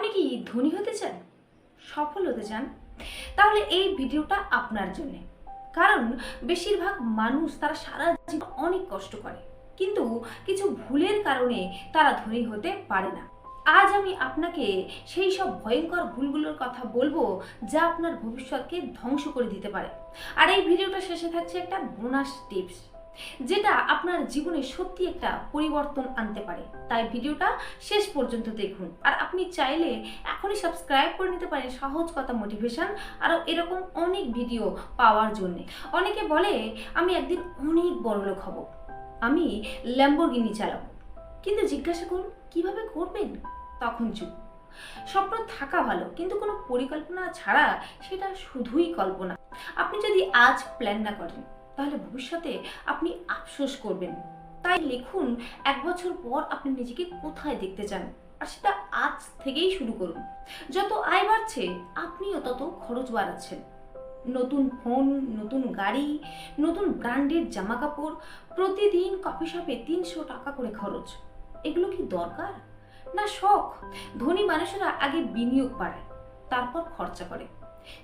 আপনি কি ধনী হতে চান? সফল হতে চান? তাহলে এই ভিডিওটা আপনার জন্য। কারণ বেশিরভাগ মানুষ তারা সারা জীবন অনেক কষ্ট করে। কিন্তু কিছু ভুলের কারণে তারা ধনী হতে পারে না। আজ আমি আপনাকে সেই সব ভয়ঙ্কর ভুলগুলোর কথা বলব যা আপনার ভবিষ্যৎকে ধ্বংস করে দিতে পারে। আর এই ভিডিওটা শেষে থাকছে একটা বোনাস টিপস যেটা আপনার জীবনে সত্যি একটা পরিবর্তন আনতে পারে। তাই ভিডিওটা শেষ পর্যন্ত দেখুন। আর আপনি চাইলে এখনই সাবস্ক্রাইব করে নিতে পারেন সহজ কথা মোটিভেশন আরও এরকম অনেক ভিডিও পাওয়ার জন্যে। অনেকে বলে, আমি একদিন অনেক বড় লোক হব। আমি ল্যাম্বরগিনি চালাবো। কিন্তু জিজ্ঞাসা করুন, কীভাবে করবেন? তখন চুপ। স্বপ্ন থাকা ভালো, কিন্তু কোনো পরিকল্পনা ছাড়া সেটা শুধুই কল্পনা। আপনি যদি আজ প্ল্যান না করেন তাহলে ভবিষ্যতে আপনি আফসোস করবেন। তাই লিখুন, এক বছর পর আপনি নিজেকে কোথায় দেখতে চান? আর সেটা আজ থেকেই শুরু করুন। যত আয় বাড়ছে, আপনিও তত খরচ বাড়াচ্ছেন। নতুন ফোন, নতুন গাড়ি, নতুন ব্র্যান্ডের জামা কাপড় প্রতিদিন কফি শপে তিনশো টাকা করে খরচ। এগুলো কি দরকার? না শখ? ধনী মানুষেরা আগে বিনিয়োগ বাড়ায়, তারপর খরচা করে।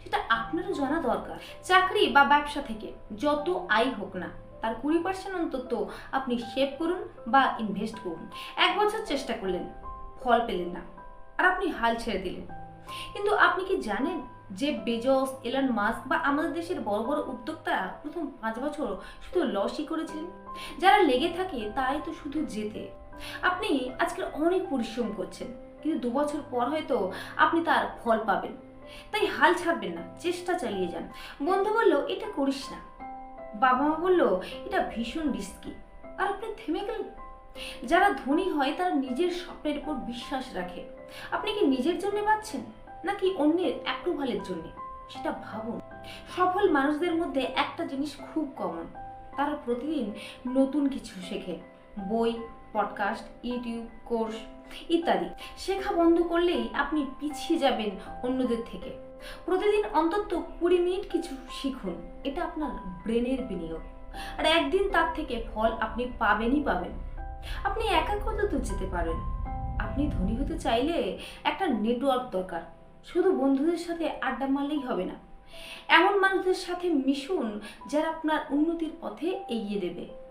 সেটা আপনারও জানা দরকার। চাকরি বা ব্যবসা থেকে যত আয় হোক না, তার কুড়ি পার্সেন্ট অন্তত আপনি সেভ করুন বা ইনভেস্ট করুন। এক বছর চেষ্টা করলেন, ফল পেলেন না, আর আপনি হাল ছেড়ে দিলেন। কিন্তু আপনি কি জানেন যে বেজস, এলন মাস্ক বা আমাদের দেশের বড় বড় উদ্যোক্তারা প্রথম পাঁচ বছর শুধু লসই করেছিলেন? যারা লেগে থাকে তারাই তো শুধু জেতে। আপনি আজকে অনেক পরিশ্রম করছেন, কিন্তু দু বছর পর হয়তো আপনি তার ফল পাবেন। তাই হাল ছাড়বেন না, চেষ্টা চালিয়ে যান। বন্ধু বলল, এটা করিস না। বাবা মা বলল, এটা ভীষণ রিস্কি আর আপনি থেমে গেলেন? যারা ধনী হয়, তারা নিজের স্বপ্নের উপর বিশ্বাস রাখে। আপনি কি নিজের জন্য বাঁচছেন নাকি অন্যের অ্যাপ্রুভালের জন্য? সেটা ভাবুন। সফল মানুষদের মধ্যে একটা জিনিস খুব কমন তারা প্রতিদিন নতুন কিছু শেখে। বই পডকাস্ট ইউটিউব কোর্স ইত্যাদি। শেখা বন্ধ করলেই আপনি পিছিয়ে যাবেন অন্যদের থেকে। প্রতিদিন অন্তত কুড়ি মিনিট কিছু শিখুন, এটা আপনার ব্রেনের বিনিয়োগ। আর একদিন তার থেকে ফল আপনি পাবেনই পাবেন। আপনি একা কত দূর যেতে পারেন। আপনি ধনী হতে চাইলে একটা নেটওয়ার্ক দরকার। শুধু বন্ধুদের সাথে আড্ডা মারলেই হবে না। এমন মানুষদের সাথে মিশুন, যারা আপনার উন্নতির পথে এগিয়ে দেবে।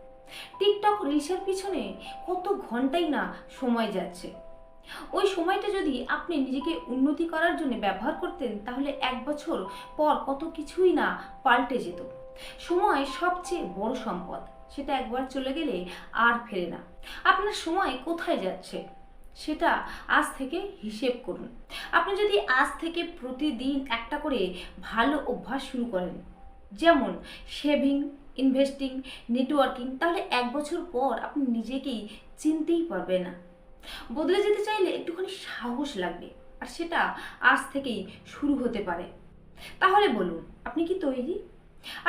টিকটক রিলসের পিছনে কত ঘন্টাই না সময় যাচ্ছে। ওই সময়টা যদি আপনি নিজেকে উন্নতি করার জন্য ব্যবহার করতেন, তাহলে এক বছর পর কত কিছুই না পাল্টে যেত। সময় সবচেয়ে বড় সম্পদ, সেটা একবার চলে গেলে আর ফেরে না। আপনার সময় কোথায় যাচ্ছে, সেটা আজ থেকে হিসেব করুন। আপনি যদি আজ থেকে প্রতিদিন একটা করে ভালো অভ্যাস শুরু করেন, যেমন শেভিং ইনভেস্টিং নেটওয়ার্কিং তাহলে এক বছর পর আপনি নিজেকেই চিনতেই পারবেন না। বদলে যেতে চাইলে একটুখানি সাহস লাগবে, আর সেটা আজ থেকেই শুরু হতে পারে। তাহলে বলুন, আপনি কি তৈরি?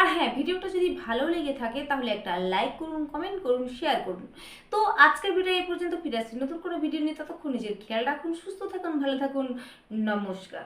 আর হ্যাঁ ভিডিওটা যদি ভালো লেগে থাকে, তাহলে একটা লাইক করুন কমেন্ট করুন শেয়ার করুন। তো আজকের ভিডিও এই পর্যন্ত, ফিরে আসছি নতুন কোনো ভিডিও নিয়ে, ততক্ষণ নিজের খেয়াল রাখুন, সুস্থ থাকুন, ভালো থাকুন, নমস্কার।